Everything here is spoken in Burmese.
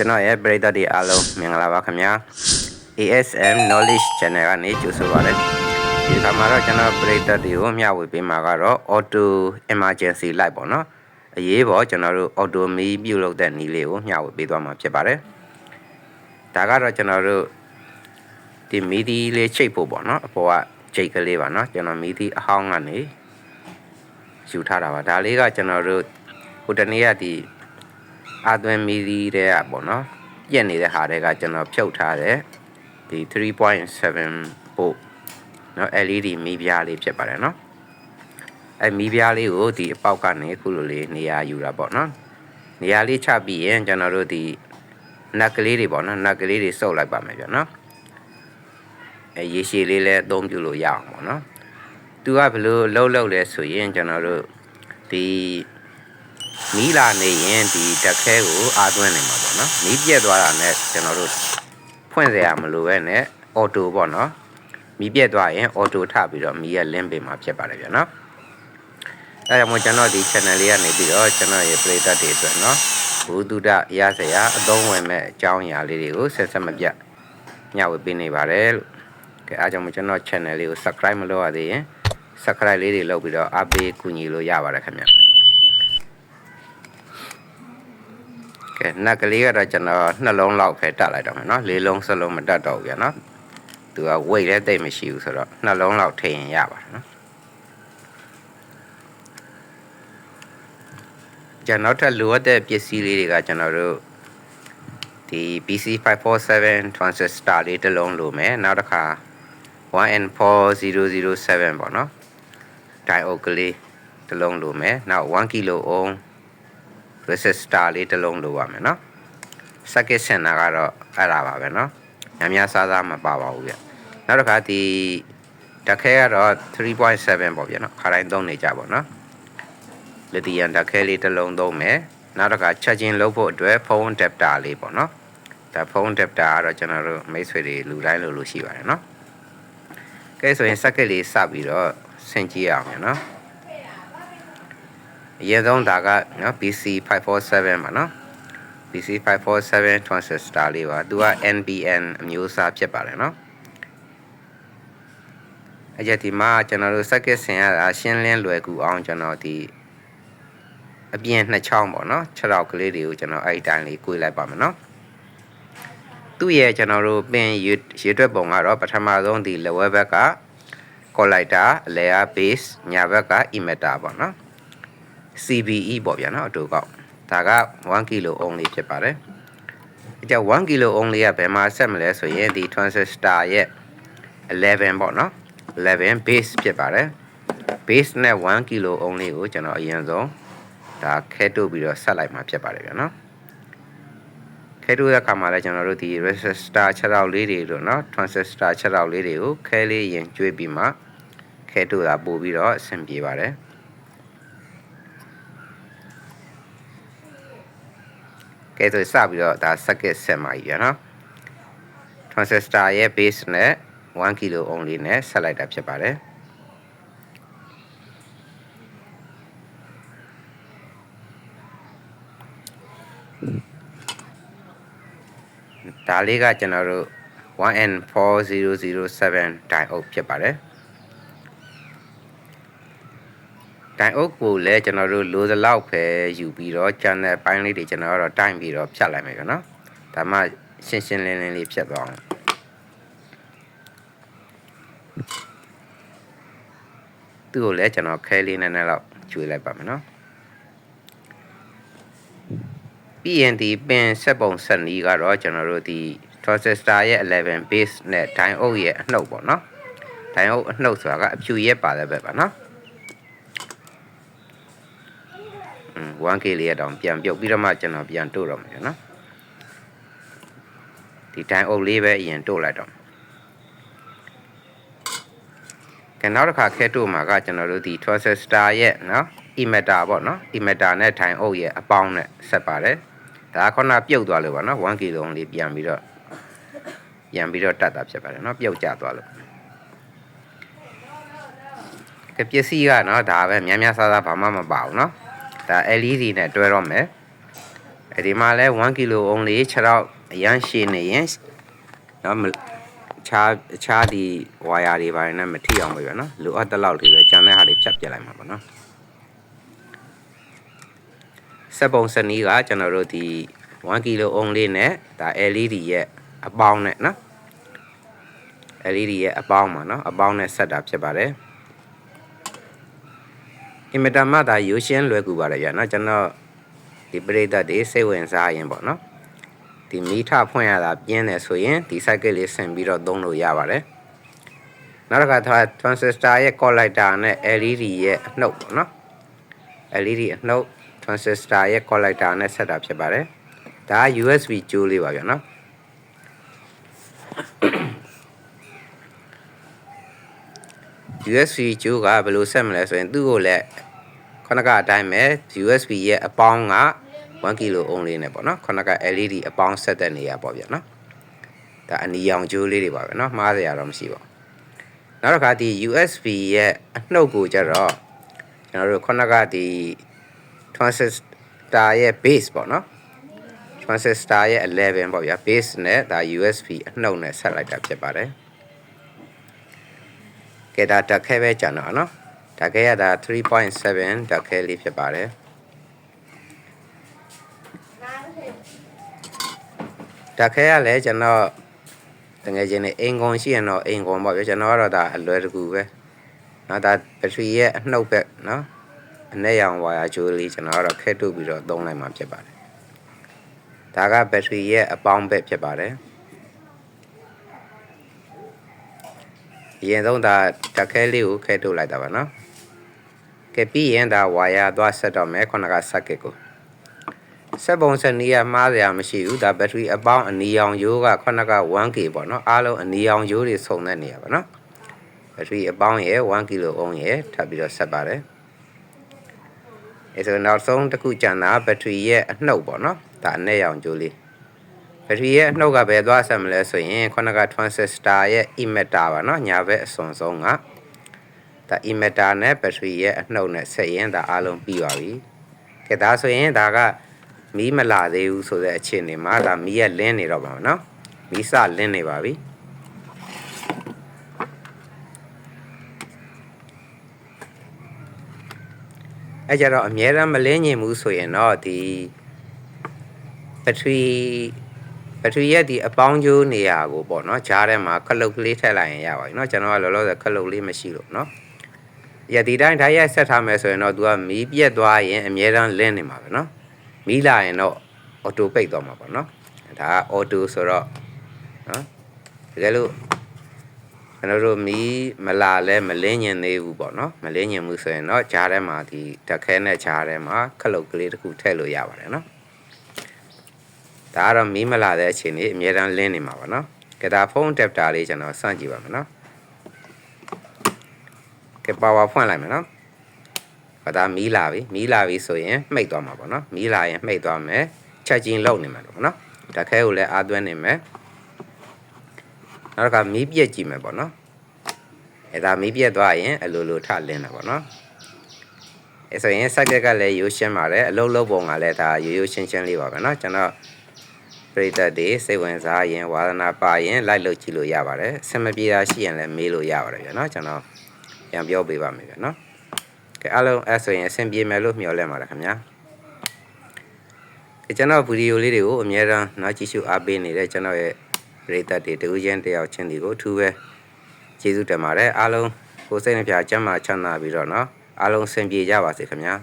ကျွန်တော်ရဲ့ပရိသတ်တွေအားလုံးမင်္ဂလာပါခင်ဗျာ ASM Knowledge Channel ကနေကြိုဆိုပါရစေဒီခါမှာတော့ကျွန်တော်ပရိသတ်တွေကိုမျှဝေပေးမှာကတော့ Auto Emergency Light ပေါ့နော်အရေးပေါ်ကျွန်တော်တို့ Auto မီးပြုတ်လုပ်တဲ့နည်းလေးကိုမျှဝေပေးသွားမှာဖြစ်ပါတယ်ဒါကတော့ကျွန်တော်တို့ဒီမီဒီလေးချိတ်ဖို့ပေါ့နော်အပေါ်ကချိတ်ကလေးပါနော်ကျွန်တော်မီဒီအဟောင်းကနေယူထားတာပါဒါလေးကကျွန်တော်တို့ဟိုတနေ့ကဒီ အာသွင်းမီဒီတဲ့ကပေါ့နော်ပြက်နေတဲ့ဟာတွေကကျွန်တော်ဖြုတ်ထားတဲ့ဒီ3.7 volt เนาะ LED မီးပြားလေးဖြစ်ပါတယ်เนาะအဲမီးပြားလေးကိုဒီအပေါက်ကနေအခုလိုလေးနေရာယူတာပေါ့နော်နေရာလေးချပြီးရင်ကျွန်တော်တို့ဒီနက်ကလေးတွေပေါ့နော်နက်ကလေးတွေစုပ်လိုက်ပါမယ်ဗျာနော်အဲရေရှည်လေးလည်းအသုံးပြုလို့ရအောင်ပေါ့နော်သူကဘယ်လိုလှုပ်လှုပ်လဲဆိုရင်ကျွန်တော်တို့ဒီ မီးလာနေရင်ဒီတက်ခဲကိုအာသွင်းနေမှာပေါ့နော်မီးပြက်သွားတာနဲ့ကျွန်တော်တို့ဖွင့်เสียရမလို့ပဲနဲ့အော်တိုပေါ့နော်မီးပြက်သွားရင်အော်တိုထပြီးတော့မီးရလင်းပေးမှာဖြစ်ပါတယ်ဗျာနော်အဲဒါကြောင့်မို့ကျွန်တော်ဒီ channel လေးကနေပြီးတော့ကျွန်တော်ရဲ့ပရိသတ်တွေအတွက်နော်ဘုဒ္ဓရရစရာအသုံးဝင်မဲ့အကြောင်းအရာလေးတွေကိုဆက်ဆက်မပြတ်ညဝေပေးနေပါတယ်လို့ကဲအားကြောင့်မို့ကျွန်တော် channel လေးကို subscribe မလုပ်ရသေးရင် subscribe လေးတွေလုပ်ပြီးတော့အားပေးကူညီလို့ရပါတယ်ခင်ဗျာ ကဲနက်ကလေးကတော့ကျွန်တော်နှလုံးလောက်ပဲတက်လိုက်တော့မယ်နော်လေးလုံးစလုံးမတက်တော့ဘူးဗျာနော်သူက weight လည်းတိတ်မရှိဘူးဆိုတော့နှလုံးလောက်ထိရင်ရပါတယ်နော်ကျွန်တော်ထပ်လိုအပ်တဲ့ပစ္စည်းလေးတွေကကျွန်တော်တို့ဒီ PC547 transistor လေးတစ်လုံးလိုမယ်နောက်တစ်ခါ 1N4007 ပေါ့နော် diode ကလေးတစ်လုံးလိုမယ်နောက်1 kilo ohm resistor လေးတစ်လုံးလိုပါမယ်နော် circuit center ကတော့အဲ့ဒါပါပဲနော်များများစားစားမပါပါဘူးဗျနောက်တစ်ခါဒီတခဲကတော့3.7ပေါ့ဗျနော်ခါတိုင်းသုံးနေကြပါနော်လီသီယမ်တခဲလေးတစ်လုံးသုံးမယ်နောက်တစ်ခါ charging လုပ်ဖို့အတွက်ဖုန်း adapter လေးပေါ့နော်ဒါဖုန်း adapter ကတော့ကျွန်တော်တို့မိတ်ဆွေတွေလူတိုင်းလိုလိုရှိပါတယ်နော်ကဲဆိုရင် circuit လေးစပြီးတော့ဆင်ကြည့်ရအောင်နော် အရင်ဆုံးဒါကနော် BC 547ပါနော် BC 547 transistor လေးပါသူက NPN အမျိုးအစားဖြစ်ပါတယ်နော်အကြဒီမှာကျွန်တော်တို့ circuit ဆင်ရတာရှင်းလင်းလွယ်ကူအောင်ကျွန်တော်ဒီအပြင်နှစ်ချောင်းပေါ့နော်6တောက်ကလေးတွေကိုကျွန်တော်အဲ့ဒီတိုင်းလေး꿰လိုက်ပါမယ်နော်သူ့ရဲ့ကျွန်တော်တို့ပင်ရွရွတွက်ပုံကတော့ပထမဆုံးဒီ level ဘက်က collector layer base ညာဘက်က emitter ပေါ့နော် CBE ပေါ့ဗျာနော်အတူကောက်ဒါက1 kilo only ဖြစ်ပါတယ်အကြောင်း1 kilo only ကဘယ်မှာဆက်မလဲဆိုရင်ဒီ transistor ရဲ့11ပေါ့နော်11 base ဖြစ်ပါတယ် base နဲ့1 kilo only ကိုကျွန်တော်အရင်ဆုံးဒါခဲတုပ်ပြီးတော့ဆက်လိုက်မှာဖြစ်ပါတယ်ဗျာနော်ခဲတုပ်ရခါမှာလည်းကျွန်တော်တို့ဒီ resistor 6တောက်လေးတွေလို့နော် transistor 6တောက်လေးတွေကိုခဲလေးရင်ကျွေးပြီးမှခဲတုပ်တာပို့ပြီးတော့အဆင်ပြေပါတယ် ကဲဆိုစပြီးတော့ဒါ circuit ဆက်မှာကြီးဗျာနော် transistor ရဲ့ base နဲ့1 kilo ohm လေးနဲ့ဆက်လိုက်တာဖြစ်ပါတယ်ဒါလေးကကျွန်တော်တို့ 1N4007 diode ဖြစ်ပါတယ် တိုင်အုပ်ကိုလည်းကျွန်တော်တို့လိုသလောက်ပဲယူပြီးတော့ channel ပိုင်းလေးတွေကျွန်တော်တို့တိုင်ပြီးတော့ဖြတ်လိုက်မယ်ဗျနော်ဒါမှရှင်းရှင်းလင်းလင်းလေးဖြတ်သွားအောင်သူ့ကိုလည်းကျွန်တော်ခဲလေးနည်းနည်းလောက်ကျွေးလိုက်ပါမယ်နော်ပြီးရင်ဒီပင်ဆက်ပုံဆက်နီးကတော့ကျွန်တော်တို့ဒီ transistor ရဲ့11 base နဲ့ diode ရဲ့အနှုတ်ပေါ့နော် diode အနှုတ်ဆိုတာကအဖြူရက်ပါတဲ့ဘက်ပါနော် 1k လေးရတောင်ပြန်ပြုတ်ပြီးတော့မှကျွန်တော်ပြန်တို့တော့မယ်နော်ဒီတိုင်းအုပ်လေးပဲအရင်တို့လိုက်တော့ကဲနောက်တစ်ခါခဲတို့မှာကကျွန်တော်တို့ဒီ transistor ရဲ့နော် emitter ပေါ့နော် emitter နဲ့ထိုင်အုပ်ရဲ့အပေါင်းနဲ့ဆက်ပါတယ်ဒါကခုနပြုတ်သွားလို့ပါနော် 1k လုံးလေးပြန်ပြီးတော့ပြန်ပြီးတော့တတ်တာဖြစ်ပါတယ်နော်ပြုတ်ကျသွားလို့ကပစ္စည်းကနော်ဒါပဲများများဆဆဘာမှမပါဘူးနော် ဒါ LED နဲ့တွဲတော့မယ်ဒီမှာလဲ1ကီလိုအုံးလေး6တော့အရန်ရှည်နေရင်နော်မခြားခြားဒီဝါယာတွေပါနေမထိအောင်ပဲဗျာနော်လိုအပ်တဲ့လောက်တွေပဲကျန်တဲ့ဟာတွေဖြတ်ပြလိုက်မှာပေါ့နော်စက်ပုံစနီးကကျွန်တော်တို့ဒီ1ကီလိုအုံးလေးနဲ့ဒါ LED ရဲ့အပေါင်းနဲ့နော် LED ရဲ့အပေါင်းပါနော်အပေါင်းနဲ့ဆက်တာဖြစ်ပါတယ် အင်မတန်မှဒါရိုးရှင်းလွယ်ကူပါတယ်ဗျာနော်ကျွန်တော်ဒီပရိသတ်တွေစိတ်ဝင်စားရင်ပေါ့နော်ဒီမီထဖွင့်ရတာပြင်းတယ်ဆိုရင်ဒီ cycle လေးဆင်ပြီးတော့သုံးလို့ရပါတယ်နောက်တစ်ခါ transistor ရဲ့ collector နဲ့ LED ရဲ့အနှုတ်ပေါ့နော် LED အနှုတ် transistor ရဲ့ collector နဲ့ဆက်တာဖြစ်ပါတယ်ဒါက USB ကြိုးလေးပါဗျာနော် USB ကျိုးကဘယ်လိုဆက်မလဲဆိုရင်သူ့ကိုလည်းခုနကအတိုင်းပဲ USB ရဲ့အပေါင်းက1 kilo ohm လေးနဲ့ပေါ့နော်ခုနက LED အပေါင်းဆက်တဲ့နေရာပေါ့ဗျာနော်ဒါအနီရောင်ကျိုးလေးတွေပါပဲနော်မှားစရာတော့မရှိပါဘူးနောက်တစ်ခါဒီ USB ရဲ့အနှုတ်ကိုကြတော့ကျွန်တော်တို့ခုနကဒီ transistor ရဲ့ base ပေါ့နော် transistor ရဲ့11ပေါ့ဗျာ base နဲ့ဒါ USB အနှုတ်နဲ့ဆက်လိုက်တာဖြစ်ပါတယ် ကဲဒါတက်ခဲပဲကျန်တော့နော်တက်ခဲရတာ3.7တက်ခဲလေးဖြစ်ပါတယ်တက်ခဲရလဲကျွန်တော်တကယ်ချင်းနေအိမ်ကုန်ရှိရင်တော့အိမ်ကုန်ပေါ့ဗျာကျွန်တော်ကတော့ဒါအလွယ်တကူပဲနော်ဒါဘက်ထရီရဲ့အနှုတ်ဘက်နော်အနဲ့ရောင်ဝါယာကြိုးလေးကျွန်တော်ကတော့ခဲထုတ်ပြီးတော့သုံးလိုက်မှာဖြစ်ပါတယ်ဒါကဘက်ထရီရဲ့အပေါင်းဘက်ဖြစ်ပါတယ် အရင်ဆုံးဒါတက်ခဲလေးကိုခဲထုတ်လိုက်တာပါနော်ကဲပြီးရင်ဒါဝါယာသွားဆက်တော့မယ်ခုနက circuit ကိုစက်ပုံစံနည်းကမှားစရာမရှိဘူးဒါဘက်ထရီအပေါင်းအနီရောင်ရိုးကခုနက 1K ပေါ့နော်အားလုံးအနီရောင်ရိုးတွေစုံတဲ့နေရာပါနော်ဘက်ထရီအပေါင်းရဲ့1 kilo ohm ရဲ့ထပ်ပြီးတော့ဆက်ပါတယ်အဲဆိုနောက်ဆုံးတစ်ခုကျန်တာဘက်ထရီရဲ့အနှုတ်ပေါ့နော်ဒါအနဲ့ရောင်ကြိုးလေး ဘက်ထရီရဲ့အနှုတ်ကဘယ်သွားဆက်မလဲဆိုရင်ခုနက transistor ရဲ့ emitter ပါနော်ညာဘက်အစွန်ဆုံးကဒါ emitter နဲ့ဘက်ထရီရဲ့အနှုတ်နဲ့ဆက်ရင်ဒါအားလုံးပြီးပါပြီကဲဒါဆိုရင်ဒါကမီးမလာသေးဘူးဆိုတဲ့အခြေအနေမှာဒါမီးရဲ့လင်းနေတော့ပါမယ်နော်မီးစလင်းနေပါပြီအဲကြတော့အများရန်မလင်းညင်ဘူးဆိုရင်တော့ဒီဘက်ထရီ ဘက်ထရီရဲ့ဒီအပေါင်းကျိုးနေရာကိုပေါ့နော်ဂျားထဲမှာခလုတ်ကလေးထည့်လိုက်ရင်ရပါပြီเนาะကျွန်တော်ကလောလောဆယ်ခလုတ်လေးမရှိလို့เนาะရဒီတိုင်းဓာတ်ရိုက်ဆက်ထားမယ်ဆိုရင်တော့ तू ကမီးပြက်သွားရင်အများရန်လင်းနေမှာပဲเนาะမီးလာရင်တော့အော်တိုပိတ်သွားမှာပေါ့เนาะဒါကအော်တိုဆိုတော့เนาะတကယ်လို့ကျွန်တော်တို့မီးမလာလဲမလင်းညင်သေးဘူးပေါ့နော်မလင်းညင်ဘူးဆိုရင်တော့ဂျားထဲမှာဒီတက်ခဲနဲ့ဂျားထဲမှာခလုတ်ကလေးတစ်ခုထည့်လို့ရပါတယ်နော် ဒါကတော့မီးမလာတဲ့အချိန်လေးအများတန်းလင်းနေမှာပါနော်ကဲဒါဖုန်းတက်တာလေးကျွန်တော်စမ်းကြည့်ပါမယ်နော်ကဲပါဝါဖွင့်လိုက်မယ်နော်ဘာဒါမီးလာပြီမီးလာပြီဆိုရင်မှိတ်သွားမှာပေါ့နော်မီးလာရင်မှိတ်သွားမယ်ချက်ချင်းလုံနေမှာပေါ့နော်တက်ခဲကိုလည်းအားသွင်းနေမယ်နောက်ကမီးပြက်ကြည့်မယ်ပေါ့နော်အဲဒါမီးပြက်သွားရင်အလိုလိုထလင်းတာပေါ့နော်အဲဆိုရင်စက်ကက်ကလည်းရိုးရှင်းပါတယ်အလုံးလုံးပုံကလည်းဒါရိုးရိုးရှင်းရှင်းလေးပါပဲเนาะကျွန်တော်ပ ရိသတ်တွေစိတ်ဝင်စားရင်ဝါသနာပါရင် လိုက်လုပ်ကြည့်လို့ရပါတယ်အဆင်မပြေတာရှိရင်လည်းမေးလို့ရပါတယ်ဗျာနော်ကျွန်တော်ပြန်ပြောပေးပါမယ်ဗျာနော်ကဲအားလုံးအဲ့ဆိုရင်အဆင်ပြေမယ်လို့မျှော်လင့်ပါတယ်ခင်ဗျာကဲကျွန်တော်ဗီဒီယိုလေးတွေကိုအများအားနော်ကြည့်ရှုအားပေးနေတဲ့ကျွန်တော်ရဲ့ပရိသတ်တွေတူချင်းတယောက်ချင်းတွေကိုအထူးပဲကျေးဇူးတင်ပါတယ်အားလုံးကိုစိတ်နှပြချမ်းသာချမ်းသာပြီးတော့နော်အားလုံးဆင်ပြေကြပါစေခင်ဗျာ